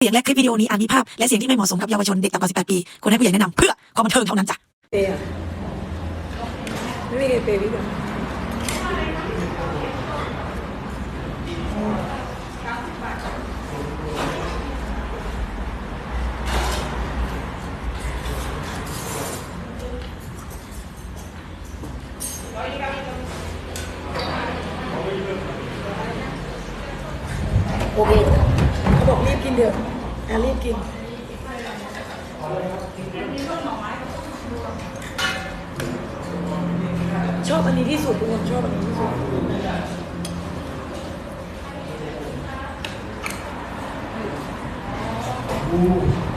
เสียงและคลิปวิดีโอนี้อาจมีภาพ และเสียงที่ไม่เหมาะสมกับเยาวชนเด็กต่ำกว่า 18 ปีควรให้ผู้ใหญ่แนะนำเพื่อความบันเทิงเท่านั้นจ้ะเปย์อะไม่มีใครเปย์พี่เลยโอเค บอกรีบกินเถอะอะรีบกินชอบอันนี้ที่สุดทุกคนชอบอันนี้ที่สุดอ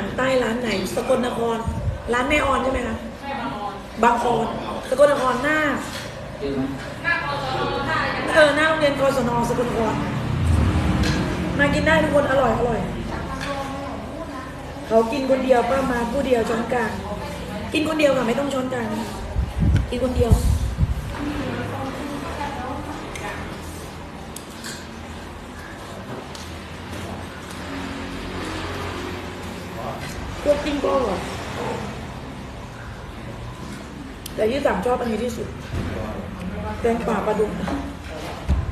าหารใต้ร้านไหน สกลนคร ร้านแม่ออนใช่ไหมคะบางออนสกลนครหน้าเออหน้าโรงเรียนกศนสกลนครมากินได้ทุกคนอร่อยอร่อยเขากินคนเดียวป้ามาผู้เดียวช้อนกลางกินคนเดียวค่ะไม่ต้องช้อนกลางนะคะกินคนเดียว พวกกิ้งก้องเหรอ แต่ที่สั่งชอบอันนี้ที่สุดแกงป่าปลาดุก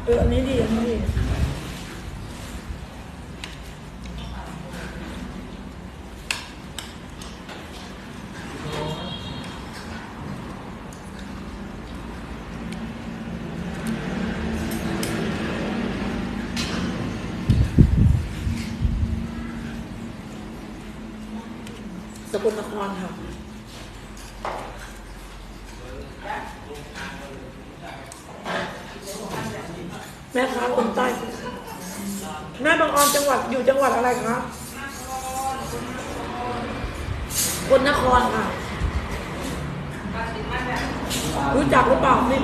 เอออันนี้ดีอันนี้ดีสกลนครค่ะ ม่ค้าคนใต้แม่บางออนจังหวัดอยู่จังหวัดอะไรคะคนนครค่ะ รู้จักหรือเปล่านี่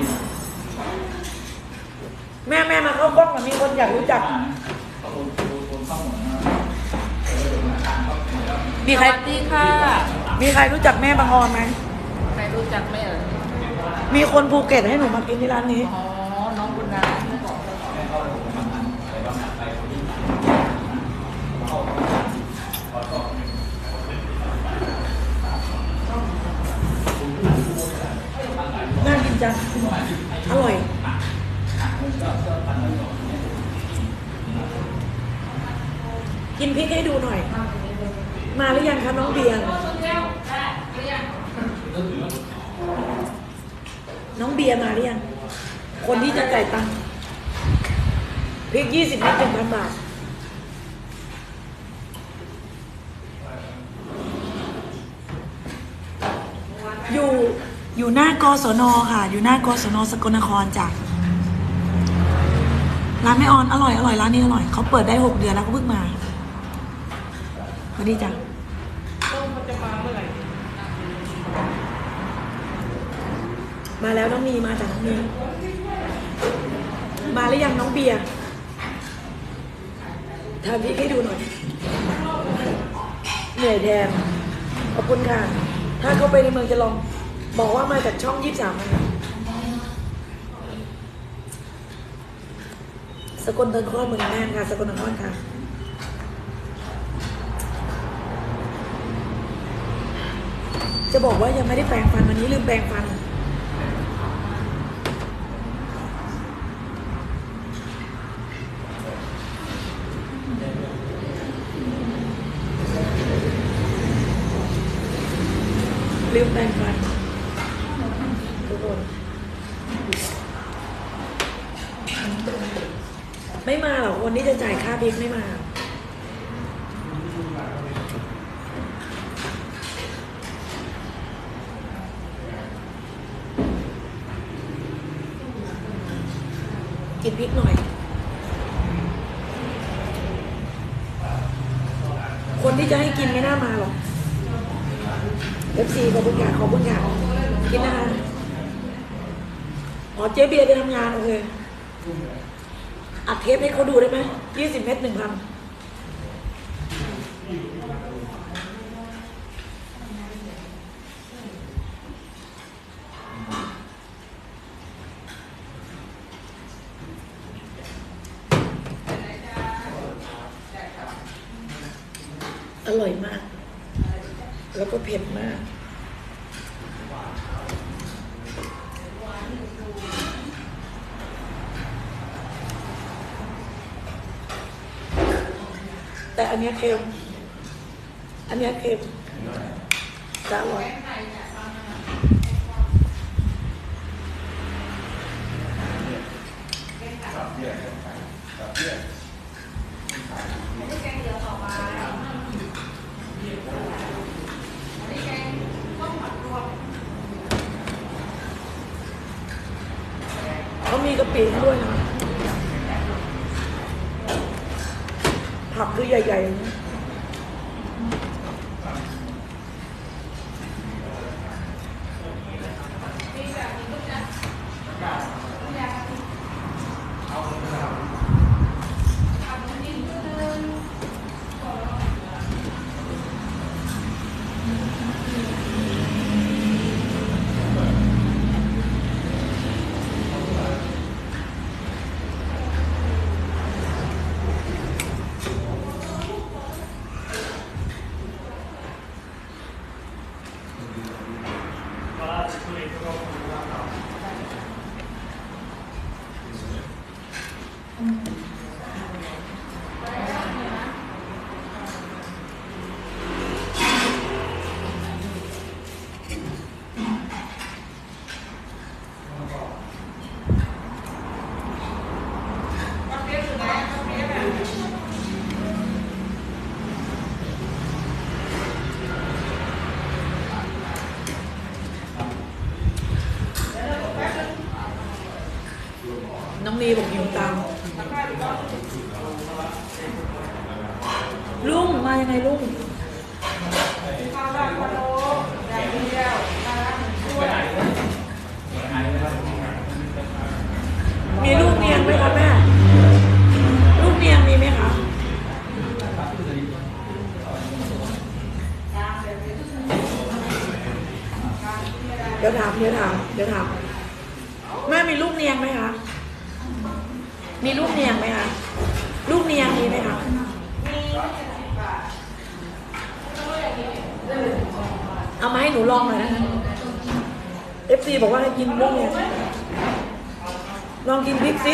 แม่แม่มาเข้ากล้องกับมีคนอยากรู้จัก มีสใครวัสดีค่ะ มีใครรู้จักแม่บางออนไหมใครรู้จักไหมเอ่ยมีคนภูเก็ตให้หนูมากินที่ร้านนี้ อ๋อ น้องบุญนา น่ากินจัง อร่อย กินพริกให้ดูหน่อย มาหรือยังคะน้องเบียร์น้องเบียร์มาหรือยัง คนที่จะจ่ายตังค์พริกยี่สิบเม็ดหนึ่งพันบาท อยู่ อยู่หน้ากศนค่ะ อยู่หน้ากศนสกลนครจ้ะร้านแม่ออนอร่อยอร่อยร้านนี้อร่อยเขาเปิดได้หกเดือนแล้วก็เพิ่งมาสวัสดีจ้ะมาแล้วน้องมีมาจากน้องมีมาหรือยังน้องเบียร์ทำพริกให้ดูหน่อย เหนื่อยแทนขอบคุณค่ะ ถ้าเข้าไปในเมืองจะลอง บอกว่ามาจากช่องยี่สามนะคะสกลนครเมืองแม่ค่ะ สกลนครค่ะจะบอกว่ายังไม่ได้แปรงฟันวันนี้ลืมแปรงฟัน ไม่มาหรอกวันนี้จะจ่ายค่าบิ๊กไม่มา กินพริกหน่อย งานโอเคอัดเทปให้เขาดูได้ไหมยี่สิบเมตรหนึ่งพันอร่อยมาก แล้วก็เผ็ดมาก แต่อันเนี้ ไหมคะเอามาให้หนูลองหน่อยนะคะเอฟซีบอกว่าให้กินลูกเนียงลองกินพริกสิ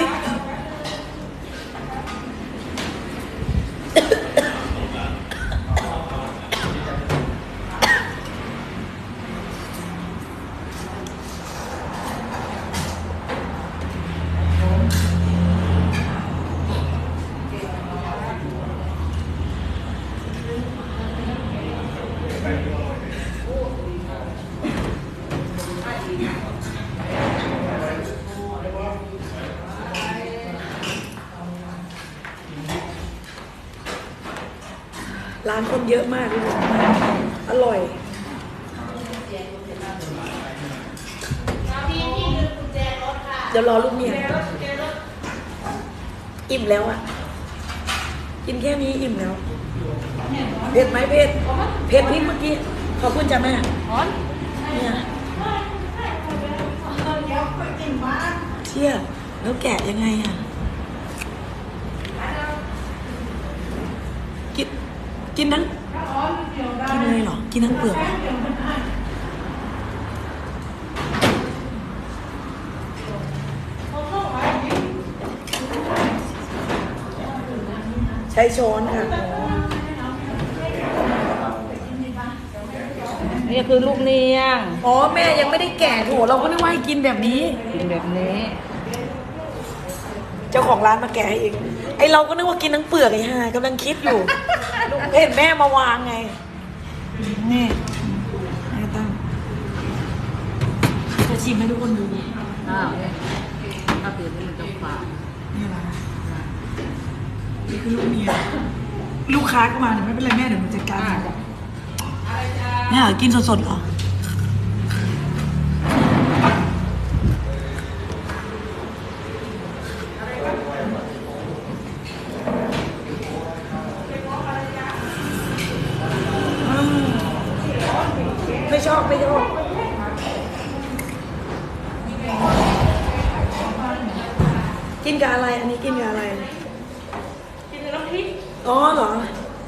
ร้านเยอะมากเลยอร่อยเดี๋ยวรอลูกเมียอิ่มแล้วอะ กินแค่นี้อิ่มแล้ว เผ็ดไหมเผ็ด เผ็ดพริกเมื่อกี้ ขอบคุณจ้ะแม่ร้อนเนี่ยเชี่ยแล้วแกะยังไงอะ กิน กินทั้งกินเลยเหรอ กินทั้งเปลือกเหรอใช้ช้อนค่ะ นี่คือลูกเนียง อ๋อ แม่ยังไม่ได้แกะโถเราก็นึกว่าให้กินแบบนี้ กินแบบนี้ เจ้าของร้านมาแกะให้เองไอเราก็นึกว่ากินทั้งเปลือกไอ้ห่ากำลังคิดอยู่ เห็นแม่มาวางไง นี่แม่ตั้งจะชิมให้ทุกคนดูนี่อ้าวถ้าเปลี่ยนนี่มันจะฝาดแหละนี่คือลูกเมีย ลูกค้าก็มาเดี๋ยวไม่เป็นไรแม่เดี๋ยวหนูจัดการให้เนี่ยเหรอกินสดๆเหรอ อ๋อเหรอ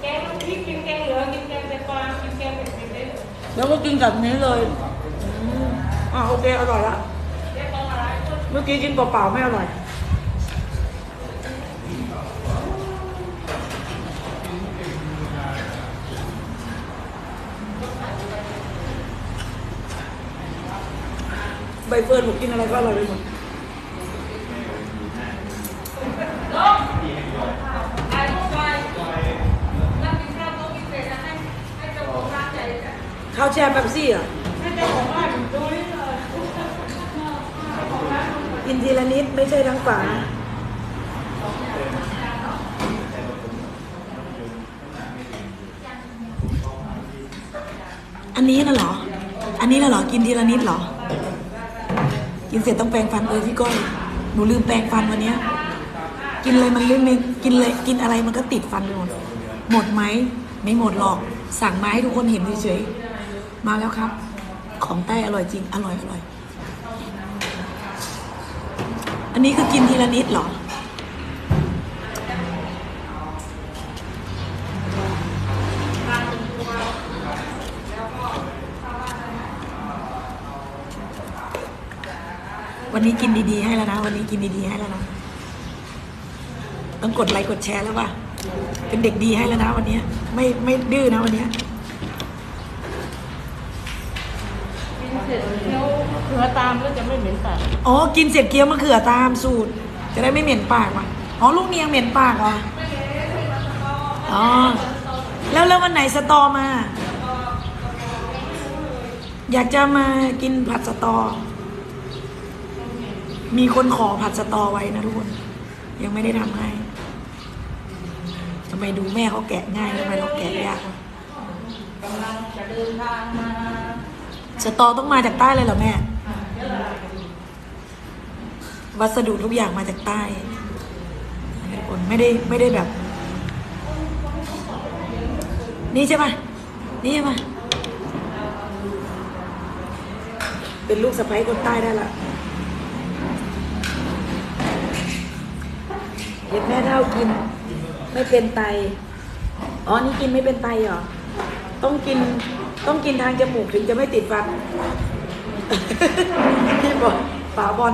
แกงน้ำพริกกินแกงเหลืองกินแกงเป็นปลากินแกงเป็นเป็นเล็กแล้วก็กินกับนี้เลยอืมอะโอเคอร่อยละเมื่อกี้กินเปล่าๆไม่อร่อย ใบเฟิร์นผมกินอะไรก็อร่อยไปหมด ถ่ายรูปไปนั่งกินข้าวโต๊ะพิเศษนะให้ให้เจ้าของร้านใหญ่จ้ะข้าแช่เป๊ปซี่เหรอะให้เจ้าของบ้านดูนี่เลยกินทีละนิดไม่ใช่ทั้งฝาอันนี้น่ะเหรอ อันนี้น่ะเหรอ กินทีละนิดเหรอ กินเสร็จต้องแปรงฟันเออพี่ก้อย หนูลืมแปรงฟันวันเนี้ย กินเลยมันลืมไม่กินเลย กินอะไรมันก็ติดฟันไปหมด หมดไหม ไม่หมดหรอก สั่งมาให้ทุกคนเห็นเฉยๆ มาแล้วครับ ของใต้อร่อยจริง อร่อยอร่อย อันนี้คือกินทีละนิดเหรอ วันนี้กินดีๆให้แล้วนะ วันนี้กินดีๆให้แล้วนะ ต้องกดไลค์กดแชร์แล้วว่ะเป็นเด็กดีให้แล้วนะวันนี้ ไม่ไม่ดื้อนะวันนี้เสร็จเคี้ยวเขือตามแล้วจะไม่เหม็นปากอ๋อ กินเสร็จเคี้ยวมะเขือตามสูตร จะได้ไม่เหม็นปากว่ะอ๋อลูกเนียงเหม็นปากเหรออ๋อแล้วแล้ววันไหนสตอมา อยากจะมากินผัดสตอ มีคนขอผัดสตอไว้นะทุกคนยังไม่ได้ทำให้ทำไมดูแม่เขาแกะง่ายทำไมเราแกะยากกำลังจะเดินทางมาสตอต้องมาจากใต้เลยเหรอแม่ วัสดุทุกอย่างมาจากใต้ทุกคนไม่ได้ไม่ได้แบบ นี่ใช่ปะนี่ใช่ปะเป็นลูกสะใภ้คนใต้ได้ละเห็นแม่เท่ากิน ไม่เป็นไต อ๋อ นี่กินไม่เป็นไตเหรอ ต้องกินต้องกินทางจมูกถึงจะไม่ติดฟันพี่บอกป๋าบอล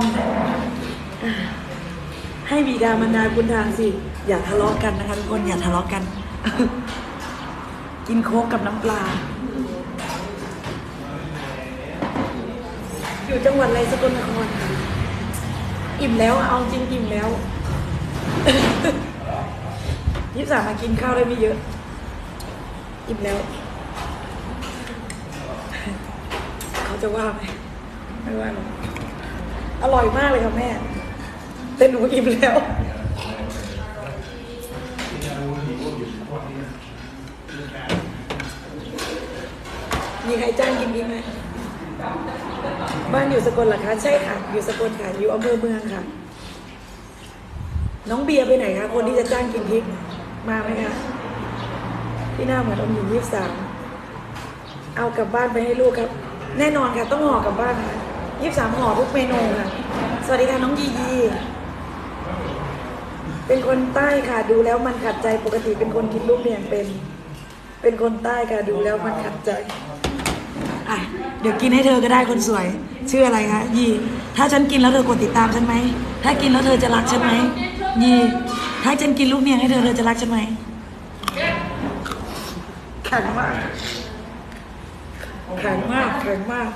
ให้บิดามารดาคุณทางสิ อย่าทะเลาะกันนะคะทุกคนอย่าทะเลาะกัน กินโค้กกับน้ำปลา อยู่จังหวัดอะไรสกลนครค่ะอิ่มแล้วเอาจริงอิ่มแล้วยี่สามมากินข้าวได้ไม่เยอะ อิ่มแล้ว เขาจะว่าไหมไม่ว่าหรอกอร่อยมากเลยค่ะแม่ แต่หนูอิ่มแล้ว มีใครจ้างกินดีไหมบ้านอยู่สกลเหรอคะ ใช่ค่ะ อยู่สกลค่ะ อยู่อำเภอเมืองค่ะ น้องเบียร์ไปไหนคะ คนที่จะจ้างกินพริก มาไหมคะ ที่หน้าเหมือนอมหญิงยี่สามเอากลับบ้านไปให้ลูกครับ แน่นอนค่ะ ต้องห่อกลับบ้านค่ะยี่สามห่อทุกเมนูค่ะ สวัสดีค่ะ น้องยียี เป็นคนใต้ค่ะดูแล้วมันขัดใจปกติเป็นคนกินลูกเนียงเป็น เป็นคนใต้ค่ะดูแล้วมันขัดใจอะเดี๋ยวกินให้เธอก็ได้คนสวย ชื่ออะไรคะยีถ้าฉันกินแล้วเธอกดติดตามฉันไหมถ้ากินแล้วเธอจะรักฉันไหมยีถ้าฉันกินลูกเนียงให้เธอเธอจะรักฉันไหมแข็งมากแข็งมากแข็งมาก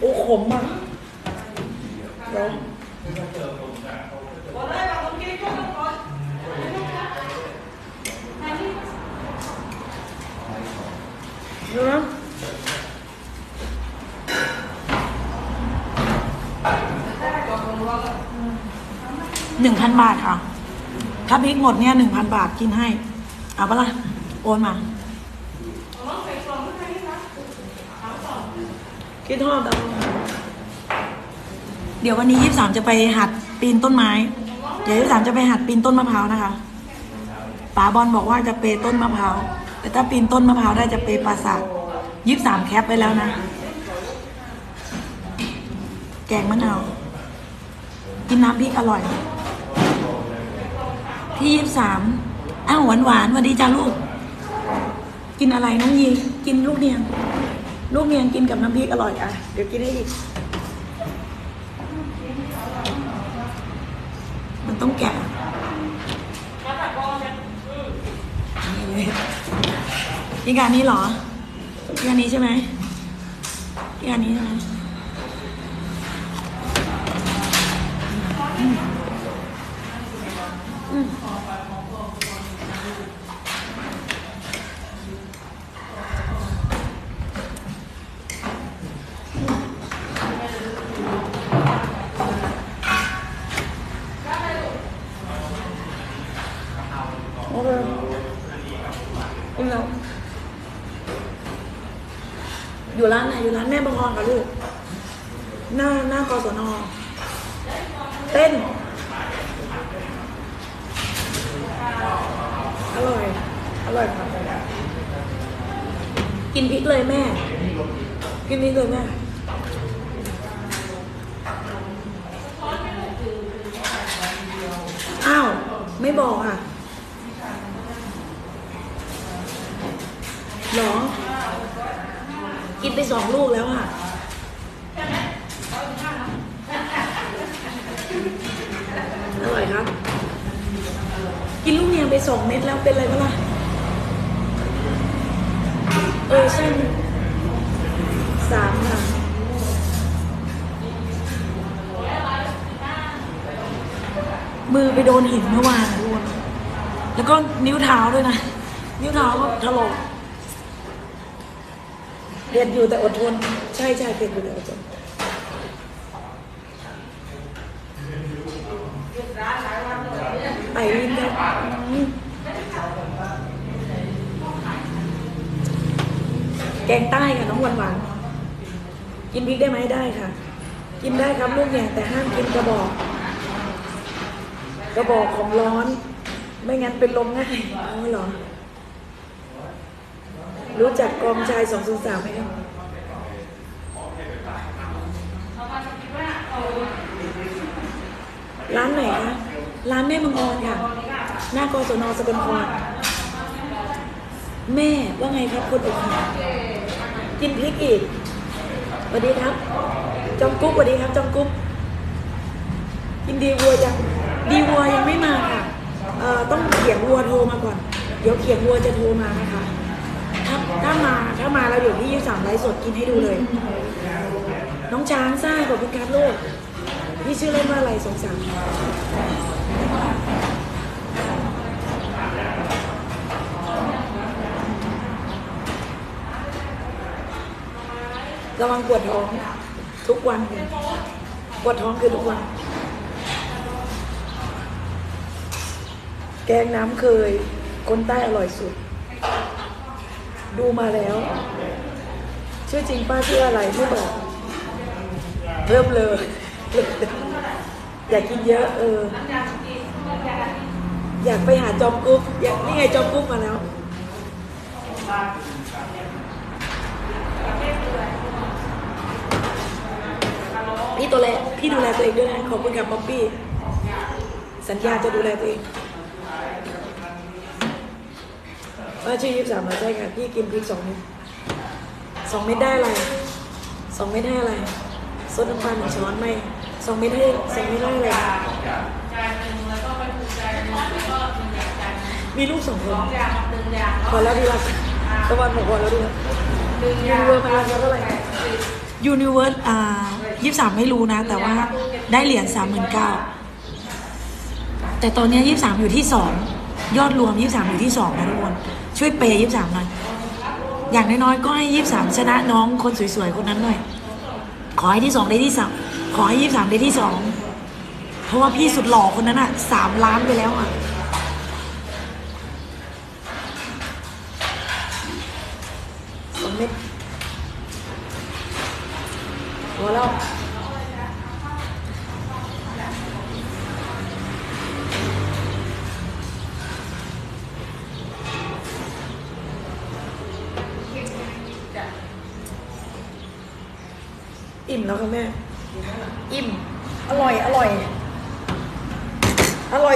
โอ้ขมมากเดี๋ยวดูนะ หนึ่งพันบาทค่ะ ถ้าพริกหมดเนี่ยหนึ่งพันบาทกินให้ เอาปะล่ะ โอนมา คิดทอดเอา เดี๋ยววันนี้ยี่สามจะไปหัดปีนต้นไม้ เดี๋ยวยี่สามจะไปหัดปีนต้นมะพร้าวนะคะป๋าบอลบอกว่าจะเปย์ต้นมะพร้าว แต่ถ้าปีนต้นมะพร้าวได้จะเปย์ปราสาทยี่สามแคปไปแล้วนะ แกงมะนาว กินน้ำพริกอร่อย พี่ยี่สามอ้าวหวานหวานวัสดีจ้าลูก กินอะไรน้องยี กินลูกเนียง ลูกเนียงกินกับน้ำพริกอร่อยอะ เดี๋ยวกินให้อีก มัน ต้องแกะนี่การนี้เหรอนี่การนี้ใช่ไหมนี่การนี้ใช่ไหมอืม อยู่ร้านไหนอยู่ร้านแม่บังออนค่ะลูก หน้าหน้ากศนเต้น อร่อย อร่อยค่ะกินพริกเลยแม่ กินพริกเลยแม่อ้าว ไม่บอกอะหรอ กินไปสองลูกแล้วอะอร่อยครับ กินลูกเนียงไปสองเม็ดแล้วเป็นไรบ้างล่ะเออใช่สามค่ะมือไปโดนหินเมื่อวานอะทุกคนแล้วก็นิ้วเท้าด้วยนะ นิ้วเท้าก็ถลอก เรียนอยู่แต่อดทน ใช่ใช่เป็นอยู่แต่อดทนไปรินได้แกงใต้ค่ะน้องหวานหวานกินพริกได้ไหมได้ค่ะ กินได้ครับลูกเนี่ยแต่ห้ามกินกระบอก กระบอกของร้อน ไม่งั้นเป็นลมง่ายอ๋อเหรอ รู้จักกองชายสองศูนย์สามไหมครับร้านไหนคะร้านแม่มังกรค่ะ หน้ากศนสกลนครแม่ว่าไงครับคนอกหักกินพริกอีกสวัสดีครับ จอมกุ๊กสวัสดีครับ จอมกุ๊กกินดีวัวยังดีวัวยังไม่มาค่ะต้องเขียงวัวโทรมาก่อน เดี๋ยวเขียงวัวจะโทรมานะคะ ถ้ามาถ้ามาแล้วเดี๋ยวพี่ยี่สามไลฟ์สดกินให้ดูเลย น้องช้างซ่าขอบคุณครับลูกพี่ชื่อเล่นว่าอะไรสงสารระวังปวดท้องทุกวันปวดท้องคือทุกวัน แกงน้ำเคย คนใต้อร่อยสุด ดูมาแล้ว ชื่อจริงป้าชื่ออะไรไม่บอกเริ่มเลย อยากกินเยอะ เออ อยากไปหาจอมกุ๊กอยากนี่ไงจอมกุ๊กมาแล้วพี่ตัวแลพี่ดูแลตัวเองด้วยนะขอบคุณครับป๊อปปี้ สัญญาจะดูแลตัวเอง ว่าชื่อยี่สิบสามมาใช่ค่ะพี่กินพริกสองเม็ดสองเม็ดได้อะไรสองเม็ดให้อะไรซดน้ำปลาหนึ่งช้อนไม่สองเม็ดให้สองเม็ดได้อะไรมีลูกสองคนพอแล้วดีละตะวันบอกพอแล้วดีละยูนิเวิร์สมาแล้วเท่าไหร่ยูนิเวิร์สอ่ายี่สามไม่รู้นะ แต่ว่าได้เหรียญสามหมื่นเก้าแต่ตอนเนี้ยี่สามอยู่ที่สองยอดรวมยี่สามอยู่ที่สองนะทุกคน ช่วยเปย์ยี่สามหน่อยอย่างน้อยๆก็ให้ยี่สามชนะน้องคนสวยๆคนนั้นหน่อย ขอให้ที่สองได้ที่สามขอให้ยี่สามได้ที่สองเพราะว่าพี่สุดหล่อคนนั้นอะสามล้านไปแล้วอะสองเม็ดพอแล้ว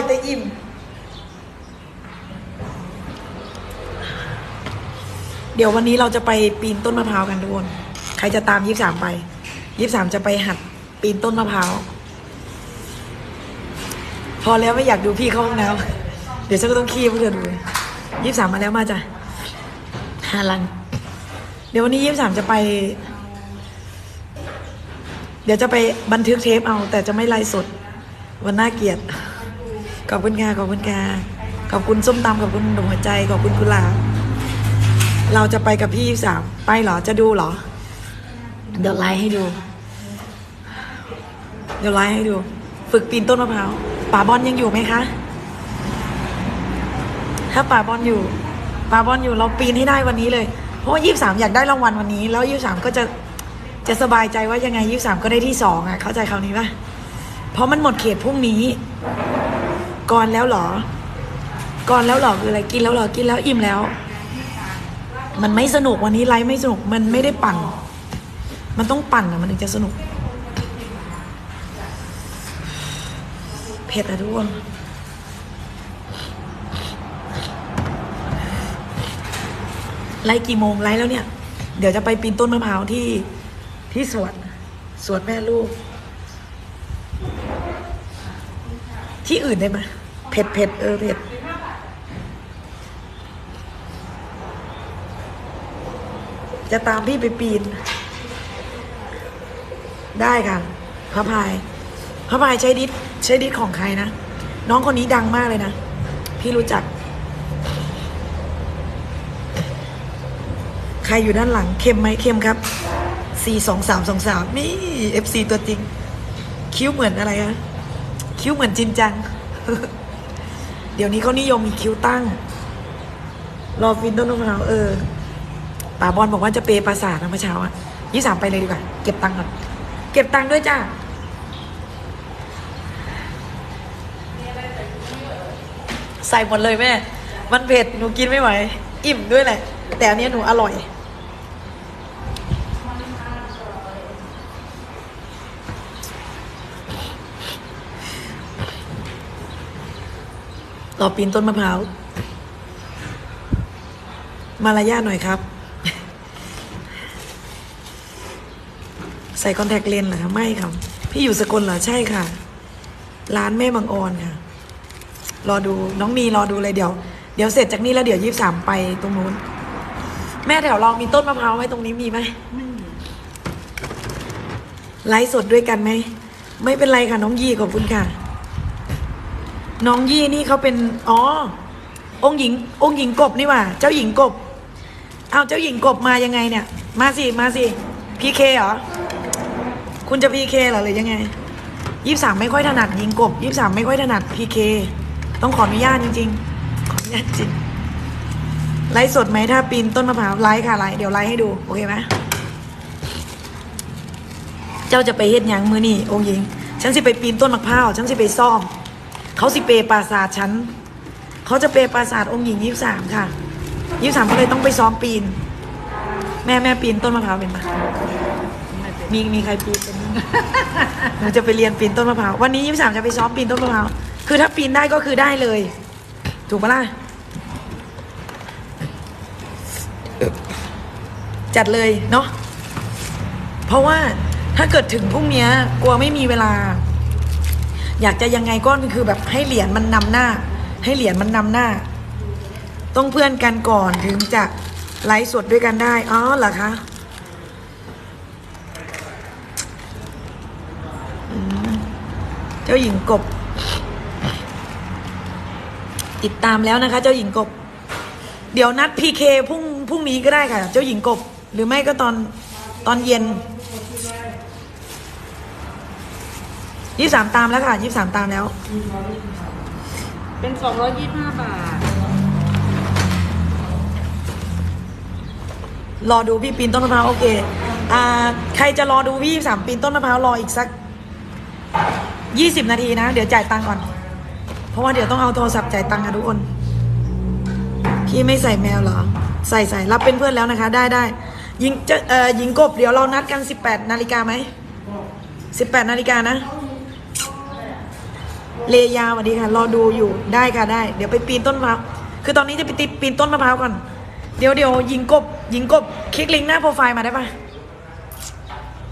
แต่อิ่ม เดี๋ยววันนี้เราจะไปปีนต้นมะพร้าวกันทุกคน ใครจะตามยี่สามไปยี่สามจะไปหัดปีนต้นมะพร้าว พอแล้วไม่อยากดูพี่เข้าห้องน้ำเดี๋ยวฉันก็ต้องขี้เพื่อดูยี่สามมาแล้วมาจ้ะฮาลัน เดี๋ยววันนี้ยี่สามจะไป เดี๋ยวจะไปบันทึกเทปเอา แต่จะไม่ไลฟ์สดวันน่าเกลียด ขอบคุณค่ะขอบคุณค่ะขอบคุณส้มตำขอบคุณดอกหัวใจขอบคุณกุหลาบเราจะไปกับพี่สามไปเหรอจะดูเหรอ เดี๋ยวไลฟ์ให้ดู เดี๋ยวไลฟ์ให้ดู ฝึกปีนต้นมะพร้าวป่าบอลยังอยู่ไหมคะ ถ้าป่าบอลอยู่ป่าบอลอยู่เราปีนให้ได้วันนี้เลย เพราะว่ายี่สามอยากได้รางวัลวันนี้ แล้วยี่สามก็จะจะสบายใจว่ายังไงยี่สามก็ได้ที่สองอะ เข้าใจคำนี้ปะเพราะมันหมดเขตพรุ่งนี้ ก่อนแล้วหรอ ก่อนแล้วหรอคืออะไรกินแล้วหรอกินแล้วอิ่มแล้ว มันไม่สนุกวันนี้ไลฟ์ไม่สนุกมันไม่ได้ปั่น มันต้องปั่นอะมันถึงจะสนุกเผ็ดอะทุกคนไลฟ์กี่โมงไลฟ์แล้วเนี่ย เดี๋ยวจะไปปีนต้นมะพร้าวที่ที่สวนสวนแม่ลูก ที่อื่นได้ไหม เผ็ดเผ็ดเออเผ็ดจะตามพี่ไปปีน ได้ค่ะพระพายพระพายใช้ดิสใช้ดิสของใครนะ น้องคนนี้ดังมากเลยนะ พี่รู้จัก ใครอยู่ด้านหลังเค็มไหมเค็มครับสี่สองสามสองสามนี่เอฟซีตัวจริง คิ้วเหมือนอะไรคะคิ้วเหมือนจินจัง ดี๋ยวนี้เขานิยมมีคิ้วตั้ง รอฟินต้นมะพร้าวเออป่าบอลบอกว่าจะเปย์ปราสาทนะเมื่อเช้าอะยี่สามไปเลยดีกว่า เก็บตังค์ก่อน เก็บตังค์ด้วยจ้าใส่หมดเลยแม่ มันเผ็ด หนูกินไม่ไหว อิ่มด้วยแหละ แต่อันนี้หนูอร่อย รอปีนต้นมะพร้าว มารยาทหน่อยครับ ใส่คอนแทคเลนส์เหรอคะไม่ครับ พี่อยู่สกลเหรอ ใช่ค่ะ ร้านแม่บางออนค่ะ รอดูน้องมีรอดูเลยเดี๋ยว เดี๋ยวเสร็จจากนี้แล้วเดี๋ยวยี่สามไปตรงนู้น แม่แถวลองมีต้นมะพร้าวไว้ตรงนี้มีไหมไลฟ์สดด้วยกันไหม ไม่เป็นไรค่ะ น้องยี่ขอบคุณค่ะ น้องยี่นี่เขาเป็น อ๋อ องค์หญิง องค์หญิงกบนี่ว่า เจ้าหญิงกบ เอาเจ้าหญิงกบมายังไงเนี่ย มาสิ มาสิ พีเคเหรอ คุณจะพีเคเหรอหรือยังไงยี่สามไม่ค่อยถนัดยิงกบยี่สามไม่ค่อยถนัดพีเคต้องขออนุญาตจริง ๆ ขออนุญาตจริง ไลฟ์สดไหมถ้าปีนต้นมะพร้าวไลฟ์ค่ะไลฟ์เดี๋ยวไลฟ์ให้ดู โอเคไหมเจ้าจะไปเฮ็ดยังมือนี่องค์หญิง ฉันสิไปปีนต้นมะพร้าว ฉันสิไปซ่อม เขาสิเปปราสาทฉันเขาจะเปปราสาทองค์หญิงยี่สามค่ะยี่สามก็เลยต้องไปซ้อมปีน แม่แม่ปีนต้นมะพร้าวเป็นปะมีมีใครปีนเป็นหนูจะไปเรียนปีนต้นมะพร้าววันนี้ยี่สามจะไปซ้อมปีนต้นมะพร้าวคือถ้าปีนได้ก็คือได้เลย ถูกปะล่ะจัดเลยเนาะเพราะว่าถ้าเกิดถึงพรุ่งนี้กลัวไม่มีเวลา อยากจะยังไงก็คือแบบให้เหรียญมันนำหน้า ให้เหรียญมันนำหน้า ต้องเพื่อนกันก่อนถึงจะไลฟ์สดด้วยกันได้ อ๋อเหรอคะเจ้าหญิงกบ ติดตามแล้วนะคะ เจ้าหญิงกบ เดี๋ยวนัดพีเคพรุ่งพรุ่งนี้ก็ได้ค่ะ เจ้าหญิงกบ หรือไม่ก็ตอนตอนเย็น ยี่สามตามแล้วค่ะยี่สามตามแล้ว เป็นสองร้อยยี่สิบห้าบาท รอดูพี่ปีนต้นมะพร้าวโอเค อ่า ใครจะรอดูพี่สามปีนต้นมะพร้าวรออีกสักยี่สิบนาทีนะ เดี๋ยวจ่ายตังค์ก่อน เพราะว่าเดี๋ยวต้องเอาโทรศัพท์จ่ายตังค์ค่ะทุกคน พี่ไม่ใส่แมวเหรอ ใส่ใส่รับเป็นเพื่อนแล้วนะคะ ได้ได้ยิงจะเอ่อยิงกบเดี๋ยวเรานัดกันสิบแปดนาฬิกาไหมสิบแปดนาฬิกานะ เลยาสวัสดีค่ะ รอดูอยู่ได้ค่ะได้ เดี๋ยวไปปีนต้นมะพร้าวคือตอนนี้จะไปติดปีนต้นมะพร้าวก่อน เดี๋ยวเดี๋ยวยิงกบยิงกบคลิกลิงก์หน้าโปรไฟล์มาได้ปะ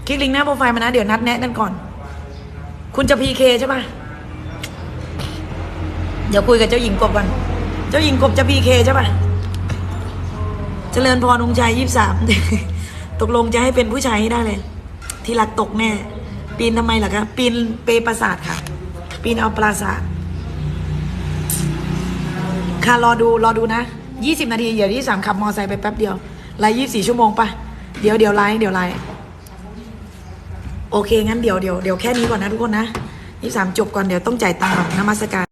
คลิกลิงก์หน้าโปรไฟล์มานะ เดี๋ยวนัดแนะกันก่อน คุณจะพีเคใช่ปะเดี๋ยวคุยกับเจ้าหญิงกบก่อน เจ้าหญิงกบจะพีเคใช่ปะเจริญพรองชัยยี่สามตกลงจะให้เป็นผู้ชายให้ได้เลย ที่รักตกแน่ ปีนทำไมล่ะคะปีนเปปราสาทค่ะ ปีนเอาปราสาทค่ะรอดูรอดูนะยี่สิบนาทีเดี๋ยวที่สามขับมอไซค์ไปแป๊บเดียวไลฟ์ยี่สี่ชั่วโมงปะเดี๋ยวเดี๋ยวไลฟ์เดี๋ยวไลฟ์โอเคงั้นเดี๋ยวเดี๋ยวเดี๋ยวแค่นี้ก่อนนะทุกคนนะยี่สามจบก่อนเดี๋ยวต้องจ่ายตังค์ก่อนนมัสการ